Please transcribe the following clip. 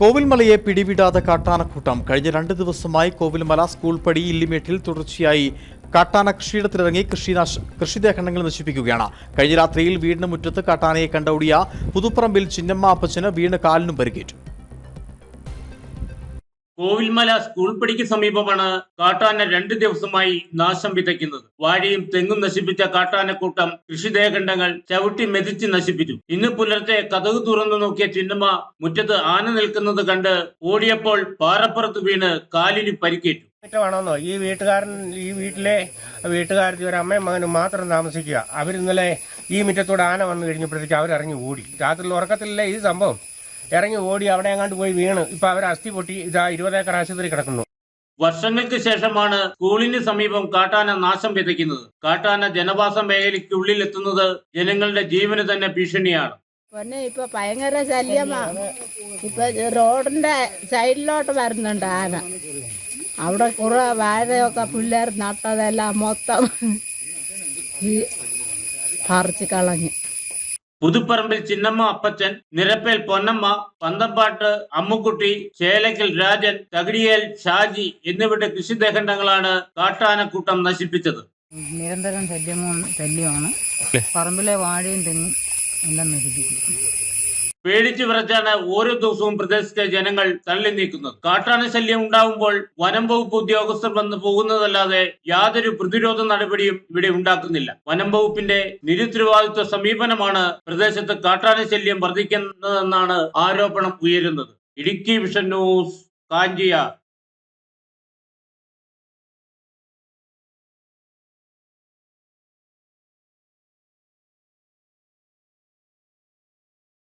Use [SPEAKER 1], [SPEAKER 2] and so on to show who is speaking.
[SPEAKER 1] കോവിൽമലയെ പിടിവിടാതെ കാട്ടാനക്കൂട്ടം. കഴിഞ്ഞ രണ്ട് ദിവസമായി കോവിൽമല സ്കൂൾ പടി ഇല്ലിമേട്ടിൽ തുടർച്ചയായി കാട്ടാന കൃഷിയിടത്തിലിറങ്ങി കൃഷിനാശ കൃഷിദേഹങ്ങൾ നശിപ്പിക്കുകയാണ്. കഴിഞ്ഞ രാത്രിയിൽ വീടിന് മുറ്റത്ത് കാട്ടാനയെ കണ്ടോടിയ പുതുപ്പറമ്പിൽ ചിന്നമ്മ അപ്പച്ചന് വീണ് കാലിനും പരിക്കേറ്റു.
[SPEAKER 2] കോവിൽമല സ്കൂൾ പടിക്ക് സമീപമാണ് കാട്ടാന രണ്ട് ദിവസമായി നാശം വിതയ്ക്കുന്നത്. വാഴയും തെങ്ങും നശിപ്പിച്ച കാട്ടാനക്കൂട്ടം കൃഷിദേഹണ്ഡങ്ങൾ ചവിട്ടി മെതിച്ച് നശിപ്പിച്ചു. ഇന്ന് പുലർച്ചെ കഥക് തുറന്നു നോക്കിയ ചിന്നമ്മ മുറ്റത്ത് ആന നിൽക്കുന്നത് കണ്ട് ഓടിയപ്പോൾ പാറപ്പുറത്ത് വീണ് കാലിന് പരിക്കേറ്റു.
[SPEAKER 3] ണോന്നോ ഈ വീട്ടുകാരൻ ഈ വീട്ടിലെ വീട്ടുകാരത്തി ഒരു അമ്മയും മകനും മാത്രം താമസിക്കുക. അവരിന്നലെ ഈ മുറ്റത്തൂടെ ആന വന്നു കഴിഞ്ഞപ്പോഴത്തേക്ക് അവരിറങ്ങി ഓടി. രാത്രിയിൽ ഉറക്കത്തിലല്ലേ ഈ സംഭവം? ഇറങ്ങി ഓടി അവിടെ എങ്ങാണ്ട് പോയി വീണ്. ഇപ്പൊ അവർ അസ്ഥി പൊട്ടി ഇതാ ഇരുപതേക്കർ ആശുപത്രി കിടക്കുന്നു.
[SPEAKER 2] വർഷങ്ങൾക്ക് ശേഷമാണ് സ്കൂളിന് സമീപം കാട്ടാന നാശം വിതയ്ക്കുന്നത്. കാട്ടാന ജനവാസ മേഖലയ്ക്കുള്ളിൽ എത്തുന്നത് ജനങ്ങളുടെ ജീവന് തന്നെ ഭീഷണിയാണ്.
[SPEAKER 4] പിന്നെ ഇപ്പൊ ഭയങ്കര ശല്യമാ. ഇപ്പൊ റോഡിന്റെ സൈഡിലോട്ട് വരുന്നുണ്ട് ആന. അവിടെ കുറെ വാഴയൊക്കെ പിള്ളേർ നട്ടതെല്ലാം മൊത്തം പറിച്ച് കളഞ്ഞു.
[SPEAKER 2] പുതുപ്പറമ്പിൽ ചിന്നമ്മ അപ്പച്ചൻ നിരപ്പേൽ പൊന്നമ്മ പന്തമ്പാട്ട് അമ്മുക്കുട്ടി ചേലക്കൽ രാജൻ തകിടിയേൽ ഷാജി എന്നിവരുടെ കൃഷിദേഹണ്ഡങ്ങളാണ് കാട്ടാനക്കൂട്ടം നശിപ്പിച്ചത്.
[SPEAKER 5] നിരന്തരം ശല്യമാണ്. ശല്യമാണ് പറമ്പിലെ വാഴയും തെങ്ങും എല്ലാം നശിപ്പിക്കും
[SPEAKER 2] പേടിച്ചു വിറച്ചാണ് ഓരോ ദിവസവും പ്രദേശത്തെ ജനങ്ങൾ തള്ളി നീക്കുന്നത്. കാട്ടാന ശല്യം ഉണ്ടാവുമ്പോൾ വനം വകുപ്പ് ഉദ്യോഗസ്ഥർ വന്ന് പോകുന്നതല്ലാതെ യാതൊരു പ്രതിരോധ നടപടിയും ഇവിടെ ഉണ്ടാക്കുന്നില്ല. വനം വകുപ്പിന്റെ നിരുത്തരവാദിത്വ സമീപനമാണ് പ്രദേശത്ത് കാട്ടാന ശല്യം വർദ്ധിക്കുന്നതെന്നാണ് ആരോപണം ഉയരുന്നത്. Idukki vision news Kanchiyar